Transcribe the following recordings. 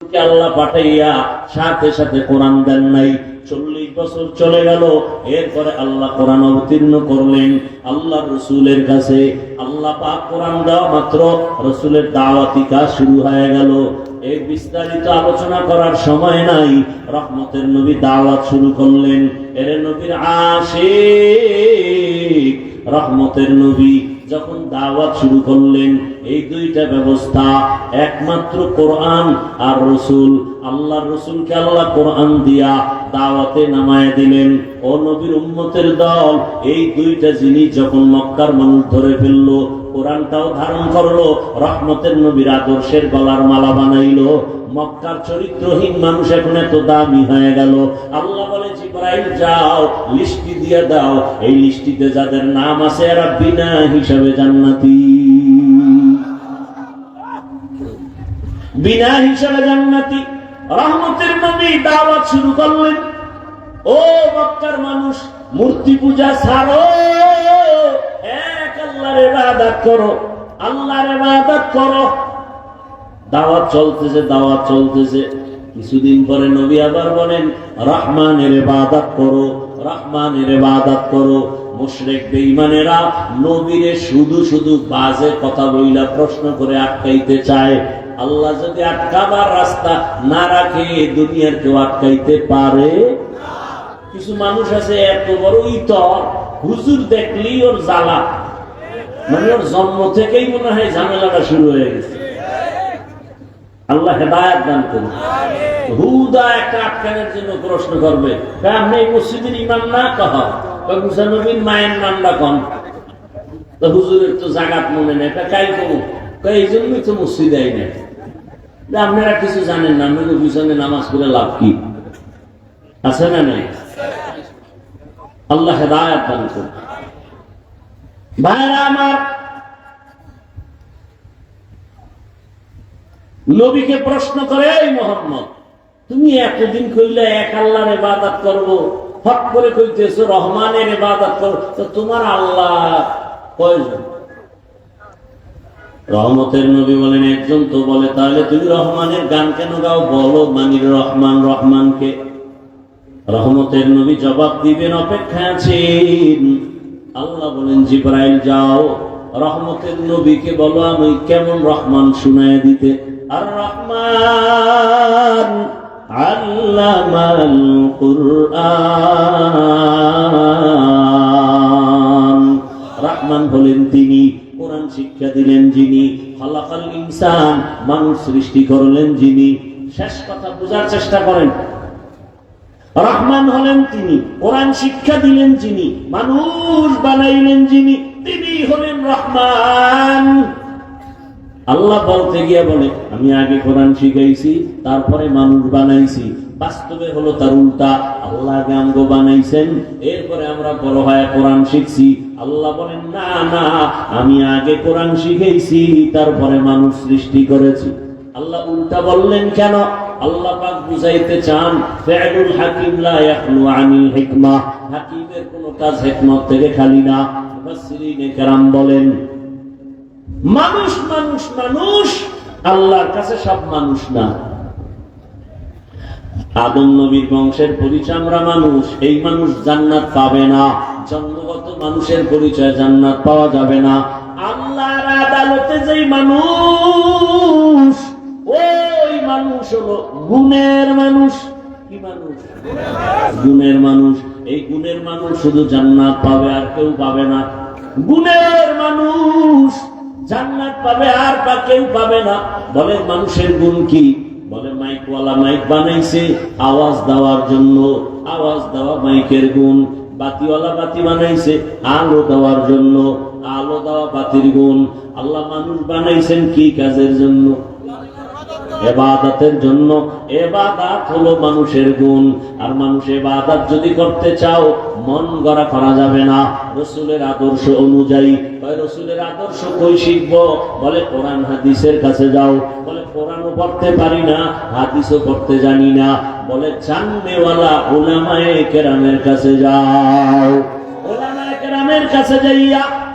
আল্লাহ পাঠাইয়া সাথে সাথে কোরআন দেন নাই? চল্লিশ বছর চলে গেল, এরপরে আল্লাহ কোরআন অবতীর্ণ করলেন। আল্লাহ রসুলের কাছে আল্লাহ পাক কোরআন দেওয়া মাত্র রসুলের দাওয়াতি কাজ শুরু হয়ে গেল। এই বিস্তারিত আলোচনা করার সময় নাই, রহমতের নবী দাওয়াত শুরু করলেন। এর নবীর আশিক, রহমতের নবী যখন দাওয়াত শুরু করলেন, এই দুইটা ব্যবস্থা একমাত্র কোরআন আর রসুল। আল্লাহ রসুলকে আল্লাহ কোরআন দিয়া দাওয়াতে নামায় দিলেন। ও নবীর উম্মতের দল এই দুইটা জিনিস যখন মক্কার মানুষ ধরে ফেলল, কোরআনটাও ধারণ করল, রহমতের নবীর আদর্শের গলার মালা বানাইলো। মক্কার চরিত্রহীন মানুষ এখন এত দামি হয়ে গেল। আল্লাহ বলে, জিব্রাইল, যাও লিস্টি দিয়ে দাও। এই লিস্টিতে যাদের নাম আছে এরা বিনা হিসাবে জান্নাতি। বিনা হিসাবে জান্নাতি। রহমতের নবী দাওয়াত শুরু করলেন। ও মক্কার মানুষ, মূর্তি পূজা ছাড়ো। এক আল্লাহর ইবাদত করো। আল্লাহর ইবাদত করো। দাওয়াত চলতেছে দাওয়াত চলতেছে। কিছুদিন পরে নবী আবার বলেন, রহমানের ইবাদত করো, রহমানের ইবাদত করো। মুশরিক বেঈমানেরা নবীরে শুধু শুধু বাজে কথা বইলা প্রশ্ন করে আটকাইতে চায়। আল্লাহ যদি আটকাবার রাস্তা না রাখে, দুনিয়ার কেউ আটকাইতে পারে? কিছু মানুষ আছে, এত বড় ইতর হুজুর দেখলি ওর জ্বালা। মানে ওর জন্ম থেকেই মনে হয় ঝামেলাটা শুরু হয়ে গেছে। আল্লাহ হেদায়ত দান করুন। হুদা একটা আটকানোর জন্য প্রশ্ন করবে আপনি এই মসজিদের ইমাম না কহ? মুসানবীর মায়ের নামটা কন তো হুজুরের তো জাগাত মনে নেই তা কাই করুন এই জন্যই তো মসজিদ আই না আপনারা কিছু জানেন না আপনাদের পিছনে নামাজ পড়ে লাভ কি? আছে না নাই? আল্লাহ হেদায়ত দান করুন। ভাইরা আমার নবীকে প্রশ্ন করে, এই মোহাম্মদ, তুমি এতদিন কইলে এক আল্লাহর ইবাদত করব। হট করে কইতেছো, রহমানের ইবাদত করো তো তোমার আল্লাহ কয়জন? রহমতের নবী বলেন, একজন তো বলে, তাহলে তুমি রহমানের গান কেন গাও? বলো, মানির রহমান রহমানকে। রহমতের নবী জবাব দিবেন অপেক্ষা আছেন আল্লাহ বলেন, জিব্রাইল, যাও। রহমতের নবীকে বলো, আমি কেমন রহমান শুনায় দিতে? আর রহমান আল্লামাল হলেন তিনি, কোরআন শিক্ষা দিলেন যিনি, খালাকাল ইনসান, মানুষ সৃষ্টি করলেন যিনি। শেষ কথা বোঝার চেষ্টা করেন। রহমান হলেন তিনি, কোরআন শিক্ষা দিলেন যিনি, মানুষ বানাইলেন যিনি, তিনি হলেন রহমান। আল্লাহ বলতে গিয়ে বলে, আমি আগে কোরআন শিখাইছি, তারপরে মানুষ বানাইছি। বাস্তবে হলো তার উল্টা। আল্লাহ আগে আমগো বানাইছেন, এরপরে আমরা বড় হয়ে কোরআন শিখছি। আল্লাহ বলেন, না না, আমি আগে কোরআন শিখেছি তারপরে মানুষ সৃষ্টি করেছি। আল্লাহ উল্টা বললেন, কেন? আল্লাহ পাক বুঝাইতে চান ফিআলুল হাকিম লা ইয়াখলু আনিল হিকমা। হাকিমের কোনো কাজ হিকমত থেকে খালি না। মুফাসসিরিনে কেরাম বলেন মানুষ মানুষ মানুষ, আল্লাহর কাছে সব মানুষ না। আদম নবীর বংশের পরিচয় আমরা মানুষ, এই মানুষ জান্নাত পাবে না। জন্মগত মানুষের পরিচয় জান্নাত পাওয়া যাবে না। আল্লাহর আদালতে যেই মানুষ, ওই মানুষ হলো গুণের মানুষ। কি মানুষ? গুণের মানুষ। এই গুণের মানুষ শুধু জান্নাত পাবে আর কেউ পাবে না। গুণের মানুষ। জান্নাত পাবে আর বা কেউ পাবে না। বলে, মানুষের গুণ কি? বলে, মাইকওয়ালা মাইক বানাইছে আওয়াজ দেওয়ার জন্য। আওয়াজ দেওয়া মাইকের গুণ। বাতিওয়ালা বাতি বানাইছে আলো দেওয়ার জন্য। আলো দেওয়া বাতির গুণ। আল্লাহ মানুষ বানাইছেন কি কাজের জন্য? এবাদাতের জন্য। এবাদাত হলো মানুষের গুণ। আর মানুষ এবাদাত যদি করতে চাও মন গড়া করা যাবে না। রসুলের আদর্শ অনুযায়ী রসুলের আদর্শ কই শিখব? বলে, কোরআন হাদিসের কাছে যাও। বলে, কোরআনও পড়তে পারি না, হাদিসও পড়তে জানি না। বলে জাননেওয়ালা ওলামায়ে কেরামের কাছে যাও। ওলামায়ে কেরামের কাছে যাইয়া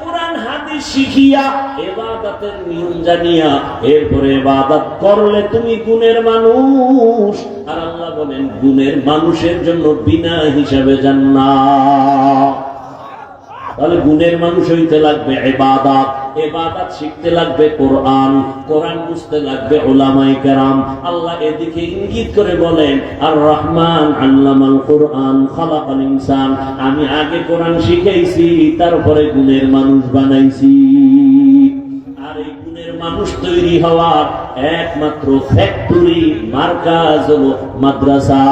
হাদিস শিখিয়া এবাদাতের নিয়ম জানিয়া এরপরে এবাদাত করলে তুমি গুণের মানুষ। আর আল্লাহ বলেন, গুণের মানুষের জন্য বিনা হিসাবে জান্নাত। তাহলে গুণের মানুষ হইতে লাগবে এবাদাত শিখতে লাগবে কোরআন কোরআন বুঝতে লাগবে ওলামাই কেরাম। আল্লাহ এদিকে ইঙ্গিত করে বলেন আর রহমান আল্লামাল কোরআন, খালাকাল ইনসান। আমি আগে কোরআন শিখাইছি তারপরে গুণের মানুষ বানাইছি। আর এই গুণের মানুষ তৈরি হওয়ার একমাত্র ফ্যাক্টরি মার্কাজ হলো মাদ্রাসা।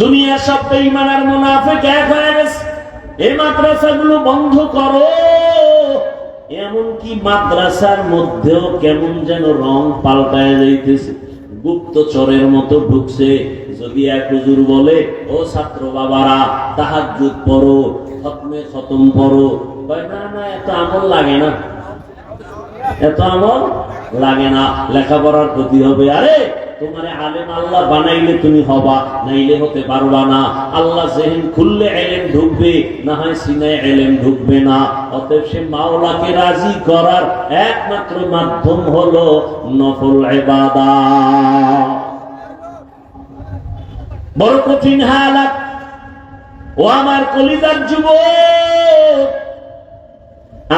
দুনিয়া সব বেঈমান আর মুনাফিক এক হয়ে গেছে। এই মাদ্রাসাগুলো বন্ধ করো। এমনকি মাদ্রাসার মধ্যেও কেমন যেন রং পাল্টায় যাইতেছে। গুপ্তচরের মতো ঢুকছে। যদি এক হুজুর বলে, ও ছাত্র বাবারা, তাহাজ্জুদ পড়ো, খতমে খতম পড়ো। না না, এত আমল লাগে না। এত আমল লাগে না। লেখাপড়ার ক্ষতি হবে। আরে তোমার আলেম আল্লাহ বানাইলে তুমি হবা, নাইলে হতে পারবা না। আল্লাহ জেহেন খুললে এলেম ঢুকবে, না হয় এলেম ঢুকবে না। অতএব সে মাওলাকে রাজি করার একমাত্র মাধ্যম হলো নফল এবাদা বড় কঠিন হালাত ও আমার কলিজার যুবক,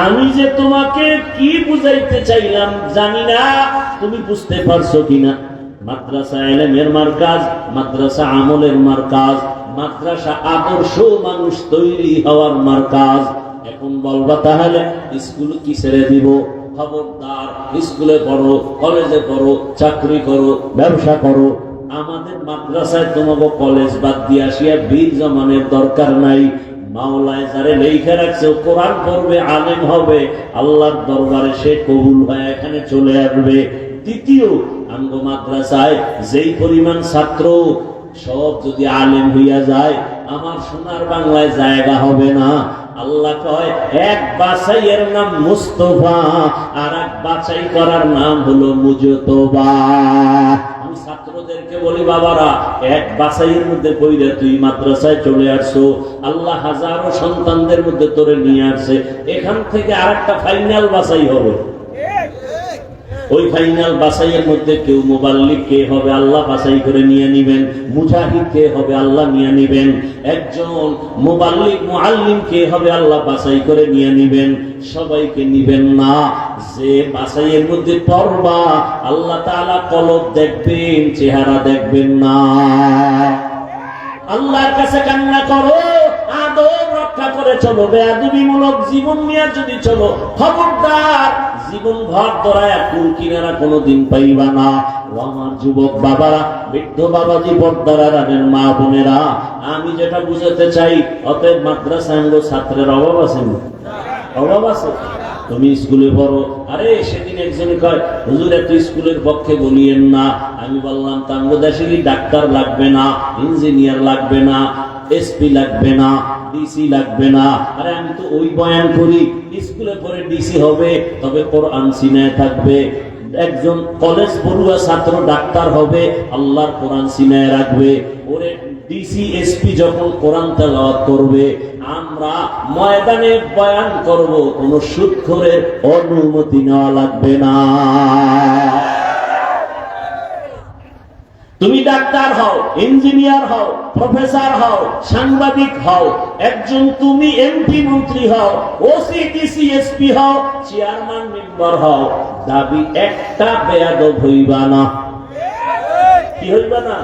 আমি যে তোমাকে কি বুঝাইতে চাইলাম জানি না, তুমি বুঝতে পারছ কিনা? মাদ্রাসা এলেমের মার্কাজ, মাদ্রাসা আমলের মার্কাজ, মাদ্রাসা আদর্শ মানুষ তৈরি হওয়ার মার্কাজ। এখন বলবা তাহলে, স্কুল কি ছেড়ে দিব? খবরদার, স্কুলে পড়ো, কলেজে পড়ো, চাকরি করো, ব্যবসা করো। আমাদের মাদ্রাসায় তোমাকে কলেজ বাদ দিয়ে আসিয়া বীর জমানের দরকার নাই। মাওলায় যারে লেখা রাখছে কোরআন পড়বে, আলেম হবে। আল্লাহর দরবারে সে কবুল হয়ে এখানে চলে আসবে। দ্বিতীয় আঙ্গ মাদ্রাসায় যেই পরিমাণ ছাত্র, সব যদি আলেম হইয়া যায়, আমার সোনার বাংলায় জায়গা হবে না। আল্লাহ কয়, এক বাছাইয়ের নাম মুস্তফা, আর এক বাছাই করার নাম হলো মুজতবা। আমি ছাত্রদেরকে বলি, বাবারা, এক বাছাইয়ের মধ্যে কইরে তুই মাদ্রাসায় চলে আসছো, আল্লাহ হাজারো সন্তানদের মধ্যে তোরে নিয়ে আসছে, এখান থেকে আরেকটা ফাইনাল বাছাই হবে। ওই ফাইনাল বাসাইয়ের মধ্যে কেউ মোবাল্লিক কে হবে আল্লাহ বাছাই করে নিয়ে নিবেন, মুজাহিদ কে হবে আল্লাহ নিয়ে নিবেন, একজন মোবাল্লিক মুআল্লিম কে হবে আল্লাহ বাছাই করে নিয়ে নিবেন, সবাইকে নিবেন না। যে বাসাইয়ের মধ্যে পড়বা আল্লাহ তাআলা কলব দেখবেন, চেহারা দেখবেন না। আল্লাহর কাছে কান্না করো আদব রক্ষা করে চলো বেয়াদবিমূলক জীবন নিয়ে যদি চলো, খবরদার জীবন ভর ধরায় কুল কিনারা কোনোদিন পাইবা না। ও আমার যুবক বাবারা, বৃদ্ধ বাবা বাবাজি পর্দারা রানের মা বোনেরা, আমি যেটা বুঝাতে চাই, অতএব মাদ্রাসা ছাত্রের অভাব আছে অভাব আছে? তুমি স্কুলে পড়ো। আরে, সেদিন একজনে কয়, হুজুর, এত স্কুলের পক্ষে বলিয়েন না। আমি বললাম তাঙ্গ ডাক্তার লাগবে না, ইঞ্জিনিয়ার লাগবে না। এসপি লাগবে না, ডিসি লাগবে না। আরে আমি তো ওই বয়ান করি, স্কুলে পড়ে ডিসি হবে, তবে কোরআন সিনায় থাকবে। একজন কলেজ পড়ুয়া ছাত্র ডাক্তার হবে, আল্লাহর কোরআন সিনায় রাখবে। ওরে ডিসি, এসপি যখন কোরআন তেলাওয়াত করবে, আমরা ময়দানে বয়ান করব, কোন সুৎখরের অনুমতি নেওয়া লাগবে না। তুমি ডাক্তার হও, ইঞ্জিনিয়ার হও, প্রফেসর হও, সাংবাদিক হও, একজন তুমি এমপি মন্ত্রী হও, ওসি, ডিসি, এসপি হও, চেয়ারম্যান, মেম্বার হও, দাবি একটা বেয়াদব হইবা না। কি হইবা না?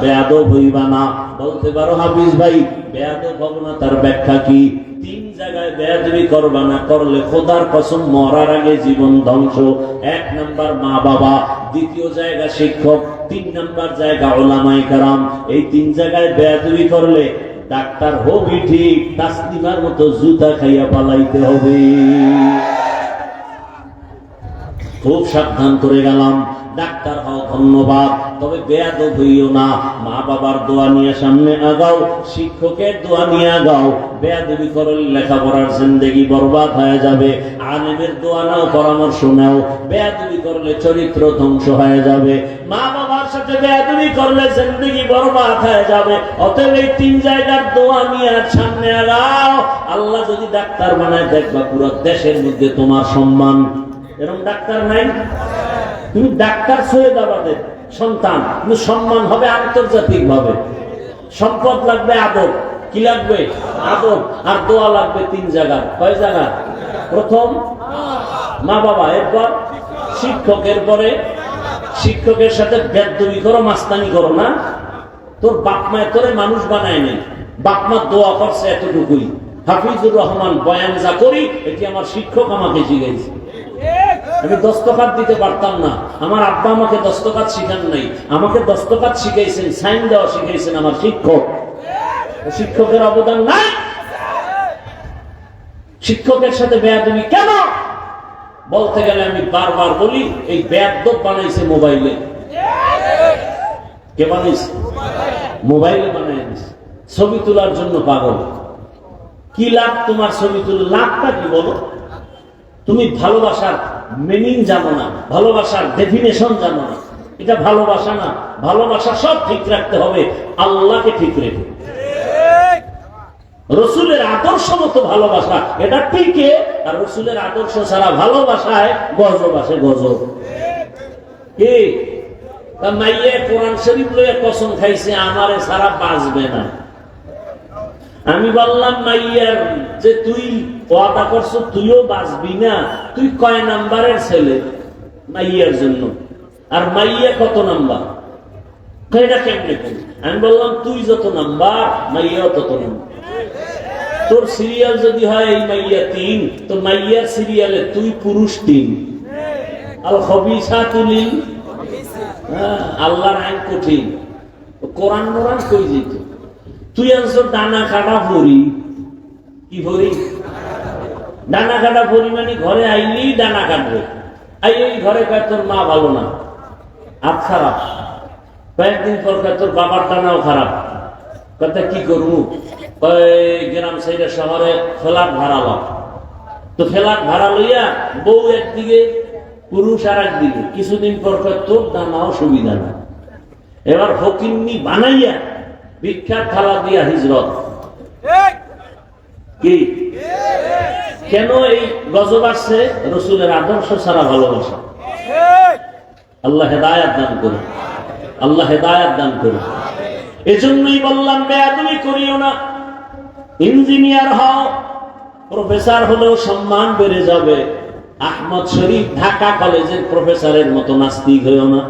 বেয়াদব হইবা না। বলতে পারো হাফিজ ভাই, বেয়াদব হব না, তার ব্যাখ্যা কি? জায়গায় বেয়াদবি করবা না, করলে খোদার কসম মরার আগে জীবন ধ্বংস। এক নাম্বার মা বাবা, দ্বিতীয় জায়গা শিক্ষক, তিন নাম্বার জায়গা ওলামাই কারাম। এই তিন জায়গায় বেয়াদবি করলে ডাক্তার হবি ঠিক তাসলিমার মতো জুতা খাইয়া পালাইতে হবে। খুব সাবধান করে গেলাম। ডাক্তার হও, ধন্যবাদ। তবে বেয়াদ হইও না। মা বাবার দোয়া নিয়ে সামনে আগাও, শিক্ষকের দোয়া নিয়ে আগাও। বেয়াদবি লেখাপড়ার বরবাদ হয়ে যাবে। দোয়া নাও, পরামর্শ নাও। বেয়াদবি করলে চরিত্র ধ্বংস হয়ে যাবে। মা বাবার সাথে বেয়াদবি করলে বরবাদ হয়ে যাবে। অতএব এই তিন জায়গার দোয়া নিয়ে সামনে আগাও। আল্লাহ যদি ডাক্তার বানায়, দেখবা পুরো দেশের মধ্যে তোমার সম্মান। এরকম ডাক্তার নাই? তুমি ডাক্তার সৈয়দাবাদের সন্তান। কিন্তু সম্মান হবে আন্তর্জাতিক ভাবে সম্পদ লাগবে আদব। কি লাগবে? আদব। আর দোয়া লাগবে তিন জায়গা কয় জায়গা প্রথম মা বাবা এরপর, শিক্ষকের পরে। শিক্ষকের সাথে বেদবি করো, মাস্তানি করো না। তোর বাপমায় তোরে মানুষ বানায় নেই বাপ দোয়া করছে এতটুকুই। হাফিজুর রহমান বয়ান যা করি, এটি আমার শিক্ষক আমাকে শিখাইছে। আমি দস্তকাত দিতে পারতাম না। আমার আব্বা আমাকে দস্তকাত শিখান নাই। আমাকে দস্তকাত শিখাইছেন, সাইন দেওয়া শিখাইছেন আমার শিক্ষক। শিক্ষকের অবদান নাই। শিক্ষকের সাথে বেয়াদবি কেন? বলতে গেলে আমি বারবার বলি, এই বেয়াদব বানাইছে মোবাইলে। কে বানাইছে? মোবাইলে বানাই ছবি তোলার জন্য পাগল। কি লাভ তোমার ছবি তুলে লাভটা কি বলো? তুমি ভালোবাসার মিনিং জানো না, ভালোবাসার ডেফিনেশন জানো না। এটা ভালোবাসা না, ভালোবাসা সব ঠিক রাখতে হবে, আল্লাহকে ঠিক রেখে। রসুলের আদর্শ মতো ভালোবাসা, এটা টিকে আর রসুলের আদর্শ ছাড়া ভালোবাসায় গজব আসে গজব। কি? মাইয়ে কোরআন শরীফ লইয়া কসম খাইছে, আমারে সারা বাঁচবে না। আমি বললাম মাইয়ার যে তুই ওয়াদা করছ, তুইও বাঁচবি না। তুই কয় নাম্বারের ছেলে? মাইয়ার জন্য। আর মাইয়া কত নাম্বার? এটা কেমনে করি? আমি বললাম, তুই যত নাম্বার, মাইয়াও তত নাম্বার। তোর সিরিয়াল যদি হয় এই মাইয়া তিন, তো মাইয়ার সিরিয়ালে তুই পুরুষ তিন। আল হবিসা তুলি আল্লাহর আইন কঠিন। কোরআন মোরান কই যেত? তুই আনছো ডানা কাটা ভরি। কি ভরি? ডানা কাটা ভরি মানে ঘরে আইলি ডানা কাটবে আই এই ঘরে কয় তোর মা ভালো না। আর খারাপ কয়েকদিন পর কয় তোর বাবার ডানাও খারাপ। কথা কি করব? গ্রাম সাইডে শহরে ফ্ল্যাট ভাড়া লাও। তো ফ্ল্যাট ভাড়া লইয়া বউ একদিকে পুরুষ আর একদিকে কিছুদিন পর কয় তোর ডানাও সুবিধা না এবার ফকিন্নি বানাইয়া ভিক্ষার থালা দিয়া হিজরত। কি? কেন এই গজব আসছে? রসুলের আদর্শ ছাড়া ভালোবাসা। আল্লাহ হেদায়াত দান আল্লাহ হেদায়াত দান বললাম বেয়াদুমি করিও না। ইঞ্জিনিয়ার হও, প্রফেসর হলেও সম্মান বেড়ে যাবে। আহমদ শরীফ ঢাকা কলেজের প্রফেসরের মতো নাস্তিক হইও না।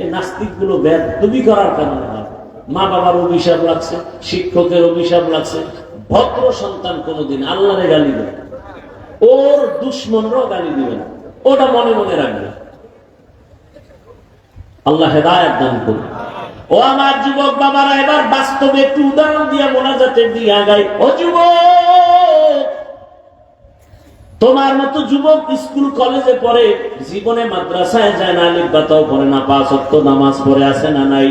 এই নাস্তিকগুলো বেদবি করার কারণে মা বাবার অভিশাপ লাগছে, শিক্ষকের অভিশাপ লাগছে। ভদ্র সন্তান কোনোদিন আল্লাহরে গালি দেবে ওর দুশ্মনরাও গালি দিবে না। ওটা মনে মনে রাখবে। আল্লাহ হেদায়ত দান করুন। ও আমার যুবক বাবারা, এবার বাস্তবে একটু উদাহরণ দিয়ে মোনাজাতের দিয়ে আগাই। ও যুবক, তোমার মতো যুবক স্কুল, কলেজে পড়ে, জীবনে মাদ্রাসায় যায় না, আলিফ বাতাও পড়ে না, পাঁচ নামাজ পড়ে আসে না নাই?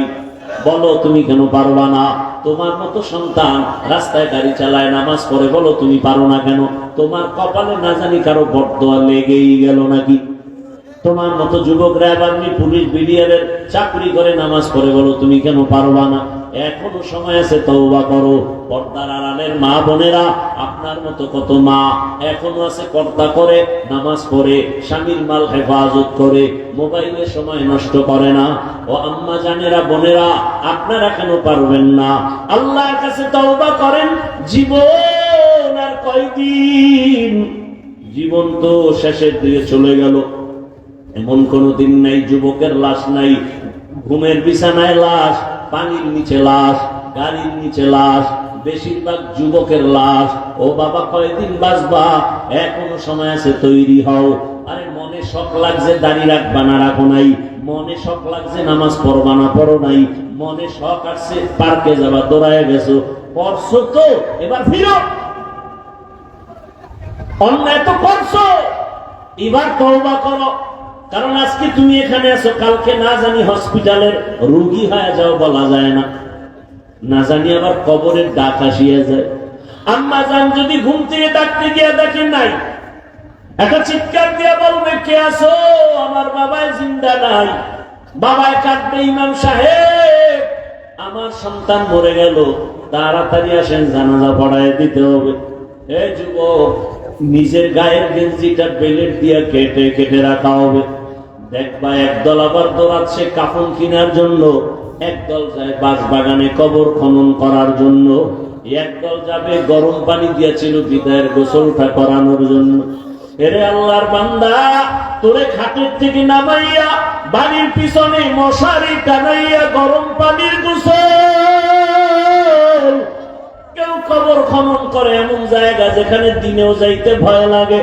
বলো তুমি কেন পারবা না তোমার মতো সন্তান রাস্তায় গাড়ি চালায়, নামাজ পড়ে, বলো তুমি পারো না কেন? তোমার কপালে না জানি কারও বটদোয়া লেগেই গেল নাকি? তোমার মতো যুবকরা এবার পুলিশ বিডিআরের চাকরি করে নামাজ পড়ে, বলো তুমি কেন পারবা না? এখনও সময় আছে, তওবা করো। পর্দার আড়ালের মা বোনেরা, আপনার মতো কত মা এখনও আছে পর্দা করে, নামাজ পড়ে, স্বামীর মাল হেফাজত করে, মোবাইলে সময় নষ্ট করে না। ও আম্মা জানেরা, বোনেরা, আপনারা কেন পারবেন না? আল্লাহর কাছে তওবা করেন, জীবন আর কয়দিন? জীবন তো শেষের দিকে চলে গেল। এমন কোন দিন নাই, যুবকের লাশ নাই, ঘুমের বিছানায় লাশ পানির নিচে লাশ, গাড়ির নিচে লাশ, বেশিরভাগ যুবকের লাশ। ও বাবা কয়দিন বাঁচবা? এখনও সময় আছে, তৈরি হও। আরে মনে শখ লাগছে, দাড়ি রাখবা না, রাখো নাই। মনে শখ লাগছে, নামাজ পড়বা না, পড়ো নাই। মনে শখ আসছে পার্কে যাবা দৌড়ায় গেছো। পড়ছো তো, এবার ফিরো। অন্যায় তো করছ। এবার তওবা করো। কারণ আজকে তুমি এখানে আছো, কালকে না জানি হসপিটালের রোগী হয়ে যাও বলা যায় না। না জানি আবার কবরের ডাক আসিয়া যায়। আম্মা জান যদি ঘুম থেকে ডাকতে গিয়া দেখেন নাই, একটা চিৎকার দিয়া বলবে, কে আসো আমার বাবা জিন্দা নাই। বাবায় কাঁদবে, ইমাম সাহেব। আমার সন্তান মরে গেল, তাড়াতাড়ি আসেন, জানাজা পড়ায় দিতে হবে। এ যুবক, নিজের গায়ের গেঞ্জিটা বেলেট দিয়ে কেটে কেটে রাখা হবে। দেখবা একদল আবার দৌড়াচ্ছে কাফন কেনার জন্য। একদল যায় বাস বাগানে কবর খনন করার জন্য। একদল যাবে গরম পানি দিয়েছিল বিদায়ের গোসলটা করানোর জন্য। এরে আল্লাহর বান্দা, তোরে খাটের থেকে নামাইয়া বাড়ির পিছনে মশারি টানাইয়া গরম পানির গোসল। কেউ কবর খনন করে এমন জায়গা যেখানে দিনেও যাইতে ভয় লাগে,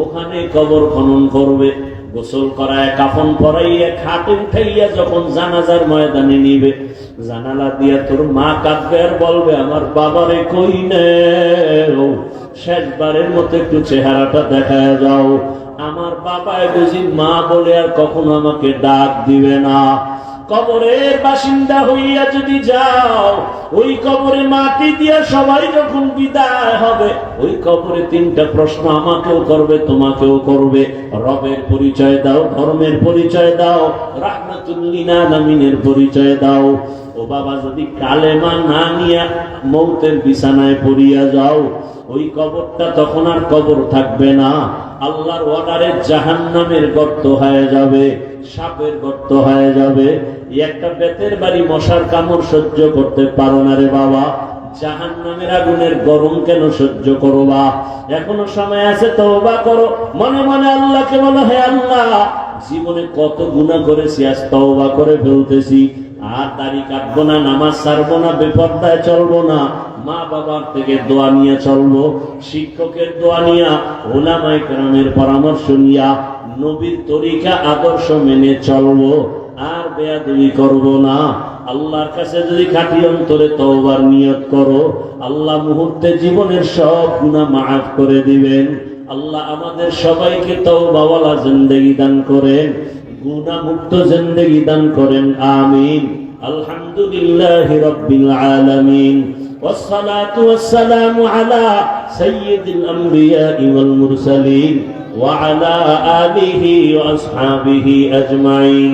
ওখানে কবর খনন করবে। গোসল করায় কাফন পরাইয়া খাটে উঠাইয়া যখন জানাজার ময়দানে নিবে, জানালা দিয়া তোর মা কাঁদবে আর বলবে, আমার বাবারে কই নে? শেষবারের মতো একটু চেহারাটা দেখা যাও। আমার বাবায় বুঝি মা বলে আর কখনো আমাকে ডাক দিবে না। কবরের বাসিন্দা হইয়া যদি যাও, ওই কবরে মাটি দিয়া সবাই যখন বিদায় হবে, ওই কবরে তিনটা প্রশ্ন আমাকেও করবে, তোমাকেও করবে। রবের পরিচয় দাও, ধর্মের পরিচয় দাও রাহমাতুল্লিনা নামিনের পরিচয় দাও। ও বাবা, যদি কালেমা না নিয়া মৌতের বিছানায় পড়িয়া যাও, ওই কবরটা তখন আর কবর থাকবে না। আল্লাহর অর্ডারে জাহান নামের গর্ত হয়ে যাবে, সাপের গর্ত হয়ে যাবে। একটা বেতের বাড়ি মশার কামড় সহ্য করতে পারো না রে বাবা। জাহান নামের আগুনের গরম কেন সহ্য করো বা? এখনও সময় আছে, তওবা করো। মনে মনে আল্লাহকে বলো, হে আল্লাহ, জীবনে কত গুণা করেছি, আজ তওবা করে ফেলতেছি। আর দাড়ি কাটবো না, নামাজ ছাড়বো না, বেপর্দায় চলবো না। মা বাবার থেকে দোয়া নিয়ে চলবো। শিক্ষকের দোয়া নিয়া ওলামাই কেরামের পরামর্শ নিয়া, নবীর তরিকা, আদর্শ মেনে চলবো। আর বেয়াদবি করব না আল্লাহর কাছে যদি খাটি অন্তরে তওবার নিয়ত করো আল্লাহ মুহূর্তে জীবনের সব গুনাহ মাফ করে দিবেন আল্লাহ আমাদের সবাইকে তওবাওয়ালা জিন্দেগি দান করেন গুনাহ মুক্ত জিন্দেগি দান করেন আমিন আলহামদুলিল্লাহি রাব্বিল আলামিন والصلاة والسلام على سيد الأنبياء والمرسلين وعلى آله وأصحابه أجمعين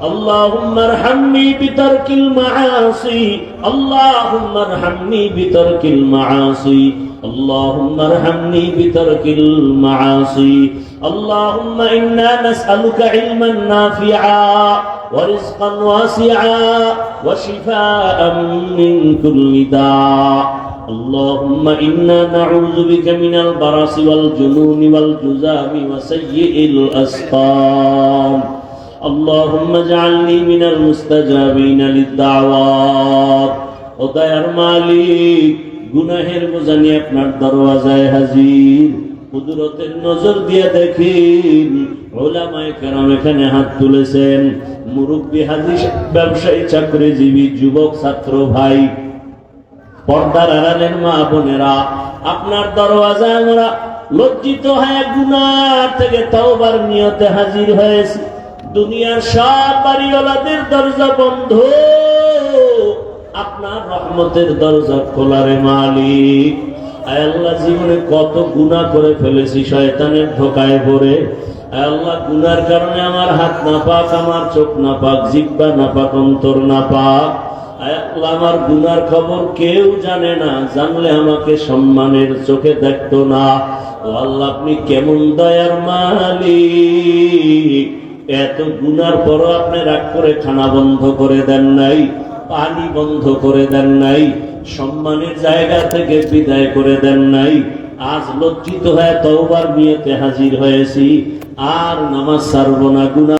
اللهم ارحمني بترك المعاصي. اللهم ارحمني بترك المعاصي. اللهم ارحمني بترك المعاصي. اللهم إنا نسألك علما نافعا ورزقا واسعا وشفاء من كل داء. اللهم إنا نعوذ بك من البرص والجنون والجزام وسيء الأسقام. اللهم اجعلني من المستجابين للدعوات ودير মালিক গুনাহের বোঝানি আপনার দরওয়াজায় হাজির কুদরতের নজর দিয়ে দেখেন ওলামায়ে কেরাম এখানে হাত তুলেছেন মুরব্বী হাজির ব্যবসায়ী চাকরিজীবী যুবক ছাত্র ভাই পর্দার আড়ালের মা বোনেরা আপনার দরওয়াজায় আমরা লজ্জিত হয়ে গুনার থেকে তওবার নিয়তে হাজির হয়েছি দুনিয়ার সব বাড়িওয়ালাদের দরজা বন্ধ। আপনার রহমতের দরজা খোলারে মালিক। আল্লাহ, জীবনে কত গুনাহ করে ফেলেছি, শয়তানের ধোকায় আয় আল্লাহ, গুনার কারণে আমার হাত না পাক আমার চোখ না পাক জিব্বা না পাক অন্তর না পাক আমার গুনার খবর কেউ জানে না, জানলে আমাকে সম্মানের চোখে দেখতো না। ও আল্লাহ, আপনি কেমন দয়ার মালিক? এত গুনার পরও আপনি রাগ করে খানা বন্ধ করে দেন নাই, পানি বন্ধ করে দেন নাই, সম্মানের জায়গা থেকে বিদায় করে দেন নাই। আজ লজ্জিত হয়ে তওবার নিয়েতে হাজির হয়েছি, আর নামাজ সারব না গুনা